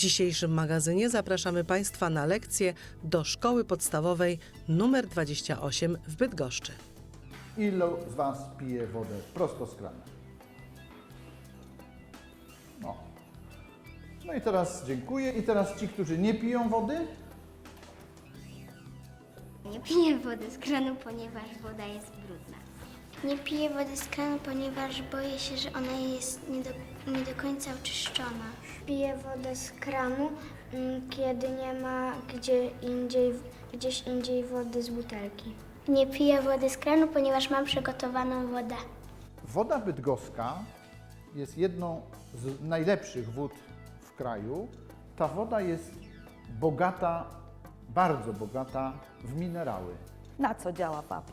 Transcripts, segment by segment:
dzisiejszym magazynie zapraszamy Państwa na lekcję do szkoły podstawowej nr 28 w Bydgoszczy. Ilu z Was pije wodę prosto z kranu? No. No i teraz dziękuję. I teraz ci, którzy nie piją wody, Nie piję wody z kranu, ponieważ woda jest brudna. Nie piję wody z kranu, ponieważ boję się, że ona jest nie do, nie do końca oczyszczona. Piję wodę z kranu, mm, kiedy nie ma gdzie indziej, gdzieś indziej wody z butelki. Nie piję wody z kranu, ponieważ mam przygotowaną wodę. woda bydgoska jest jedną z najlepszych wód w kraju. Ta woda jest bogata, bardzo bogata w minerały. Na co działa wapń?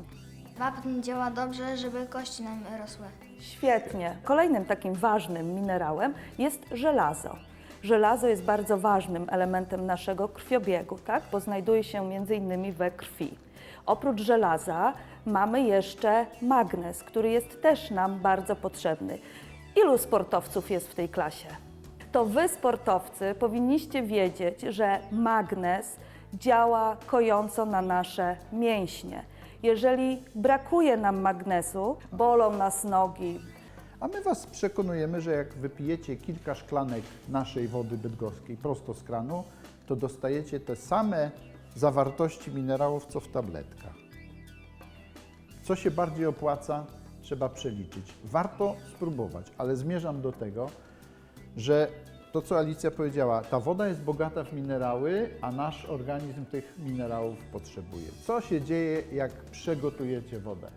Wapń działa dobrze, żeby kości nam rosły. Świetnie. Kolejnym takim ważnym minerałem jest żelazo. Żelazo jest bardzo ważnym elementem naszego krwiobiegu, tak? bo znajduje się innymi we krwi. Oprócz żelaza mamy jeszcze magnez, który jest też nam bardzo potrzebny. Ilu sportowców jest w tej klasie? To wy, sportowcy, powinniście wiedzieć, że magnez działa kojąco na nasze mięśnie. Jeżeli brakuje nam magnezu, bolą nas nogi, A my Was przekonujemy, że jak wypijecie kilka szklanek naszej wody bydgoskiej prosto z kranu, to dostajecie te same zawartości minerałów, co w tabletkach. Co się bardziej opłaca, trzeba przeliczyć. Warto spróbować, ale zmierzam do tego, że to, co Alicja powiedziała, ta woda jest bogata w minerały, a nasz organizm tych minerałów potrzebuje. Co się dzieje, jak przegotujecie wodę?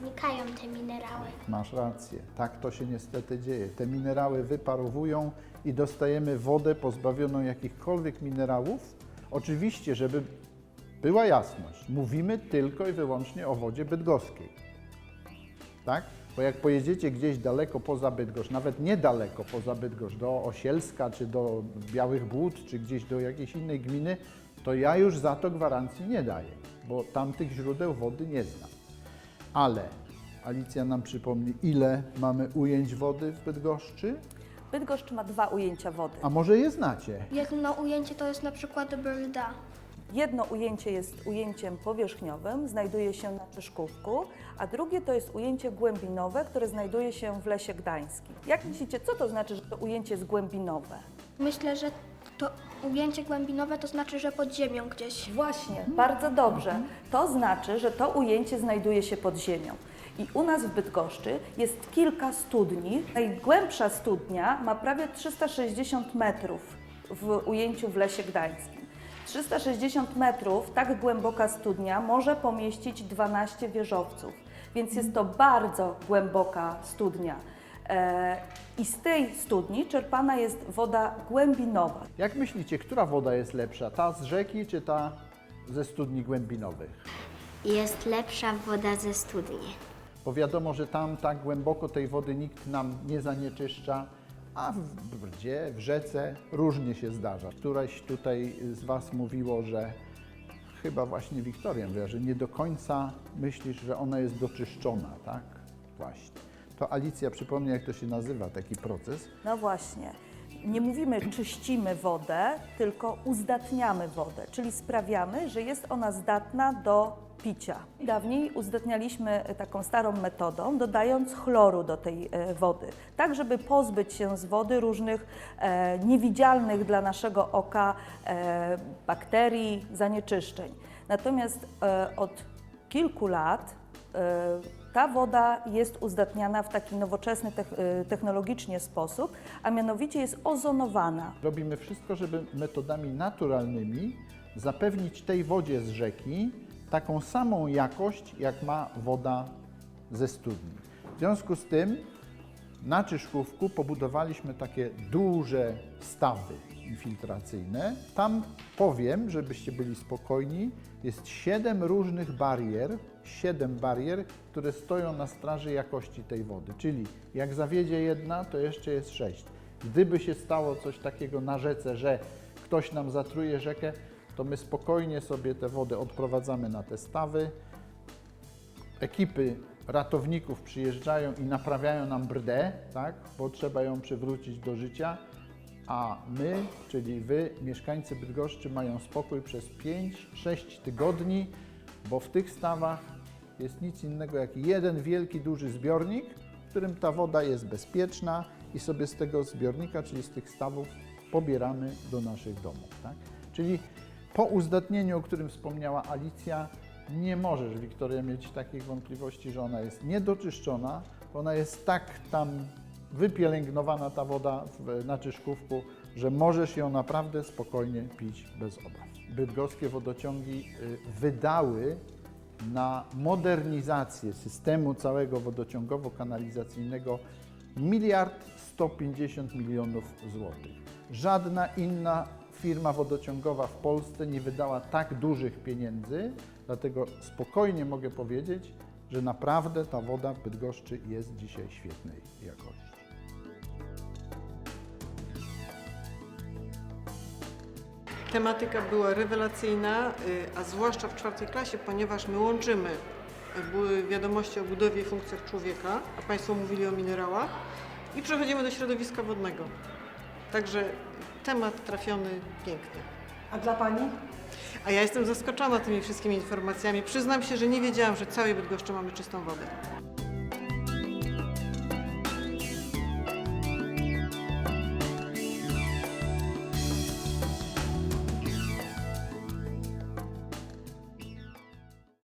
Znikają te minerały. Masz rację, tak to się niestety dzieje. Te minerały wyparowują i dostajemy wodę pozbawioną jakichkolwiek minerałów. Oczywiście, żeby była jasność, mówimy tylko i wyłącznie o wodzie bydgoskiej. Tak? Bo jak pojedziecie gdzieś daleko poza Bydgoszcz, nawet niedaleko poza Bydgoszcz, do Osielska, czy do Białych Błód, czy gdzieś do jakiejś innej gminy, to ja już za to gwarancji nie daję, bo tamtych źródeł wody nie znam. Ale Alicja nam przypomni, ile mamy ujęć wody w Bydgoszczy? Bydgoszcz ma dwa ujęcia wody. A może je znacie? Jedno ujęcie to jest na przykład brda. Jedno ujęcie jest ujęciem powierzchniowym, znajduje się na Czyszkówku, a drugie to jest ujęcie głębinowe, które znajduje się w Lesie Gdańskim. Jak myślicie, co to znaczy, że to ujęcie jest głębinowe? Myślę, że to ujęcie głębinowe to znaczy, że pod ziemią gdzieś. Właśnie, bardzo dobrze. To znaczy, że to ujęcie znajduje się pod ziemią. I u nas w Bydgoszczy jest kilka studni. Najgłębsza studnia ma prawie 360 metrów w ujęciu w Lesie Gdańskim. 360 metrów, tak głęboka studnia może pomieścić 12 wieżowców, więc jest to bardzo głęboka studnia. E, I z tej studni czerpana jest woda głębinowa. Jak myślicie, która woda jest lepsza? Ta z rzeki, czy ta ze studni głębinowych? Jest lepsza woda ze studni. Bo wiadomo, że tam tak głęboko tej wody nikt nam nie zanieczyszcza, a w brdzie, w rzece różnie się zdarza. Któraś tutaj z Was mówiło, że chyba właśnie Wiktoria mówiła, że nie do końca myślisz, że ona jest doczyszczona, tak? Właśnie. To Alicja przypomni, jak to się nazywa, taki proces. No właśnie. Nie mówimy czyścimy wodę, tylko uzdatniamy wodę, czyli sprawiamy, że jest ona zdatna do picia. Dawniej uzdatnialiśmy taką starą metodą, dodając chloru do tej e, wody, tak żeby pozbyć się z wody różnych e, niewidzialnych dla naszego oka e, bakterii, zanieczyszczeń. Natomiast e, od kilku lat e, ta woda jest uzdatniana w taki nowoczesny tech- e, technologicznie sposób, a mianowicie jest ozonowana. Robimy wszystko, żeby metodami naturalnymi zapewnić tej wodzie z rzeki taką samą jakość, jak ma woda ze studni. W związku z tym na Czyszkówku pobudowaliśmy takie duże stawy infiltracyjne. Tam powiem, żebyście byli spokojni, jest siedem różnych barier, siedem barier, które stoją na straży jakości tej wody. Czyli jak zawiedzie jedna, to jeszcze jest sześć. Gdyby się stało coś takiego na rzece, że ktoś nam zatruje rzekę, to my spokojnie sobie tę wodę odprowadzamy na te stawy. Ekipy ratowników przyjeżdżają i naprawiają nam brdę, tak, bo trzeba ją przywrócić do życia. a my, czyli wy, mieszkańcy Bydgoszczy, mają spokój przez 5-6 tygodni, bo w tych stawach jest nic innego jak jeden wielki, duży zbiornik, w którym ta woda jest bezpieczna i sobie z tego zbiornika, czyli z tych stawów, pobieramy do naszych domów. Tak? Czyli po uzdatnieniu, o którym wspomniała Alicja, nie możesz, Wiktoria, mieć takich wątpliwości, że ona jest niedoczyszczona, ona jest tak tam wypielęgnowana, ta woda w, na Czyszkówku, że możesz ją naprawdę spokojnie pić bez obaw. Bydgoskie wodociągi y, wydały na modernizację systemu całego wodociągowo-kanalizacyjnego miliard 150 milionów złotych. Żadna inna firma wodociągowa w Polsce nie wydała tak dużych pieniędzy, dlatego spokojnie mogę powiedzieć, że naprawdę ta woda w Bydgoszczy jest dzisiaj świetnej jakości. Tematyka była rewelacyjna, y, a zwłaszcza w czwartej klasie, ponieważ my łączymy były wiadomości o budowie i funkcjach człowieka, a Państwo mówili o minerałach, i przechodzimy do środowiska wodnego. Także temat trafiony pięknie. A dla Pani? A ja jestem zaskoczona tymi wszystkimi informacjami. Przyznam się, że nie wiedziałam, że całej Bydgoszczy mamy czystą wodę.